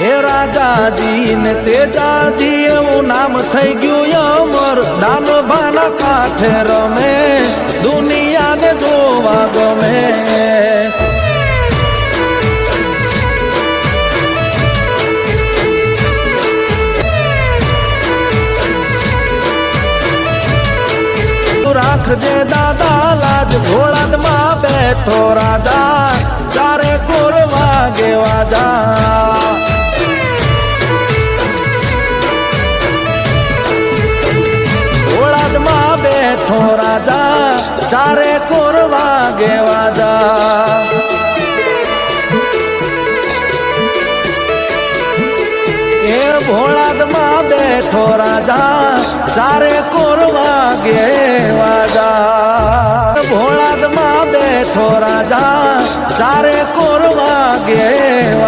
હે રાજાજી ને તેજાજી એવું નામ થઈ ગયું અમર. દાનભાના કાંઠે રમે, દુનિયાને જોવા ગમે. રાખજે દાદા, લાજ ઘોડાદમાં બેઠો રાજા. બેઠો રાજા, તારે કોરવા ગેવા જા. એ ભોળાદમાં બેઠો રાજા ચારે કોર વાગે વાજા ભોળાદમાં બેઠો રાજા ચારે કોરવા ગેવા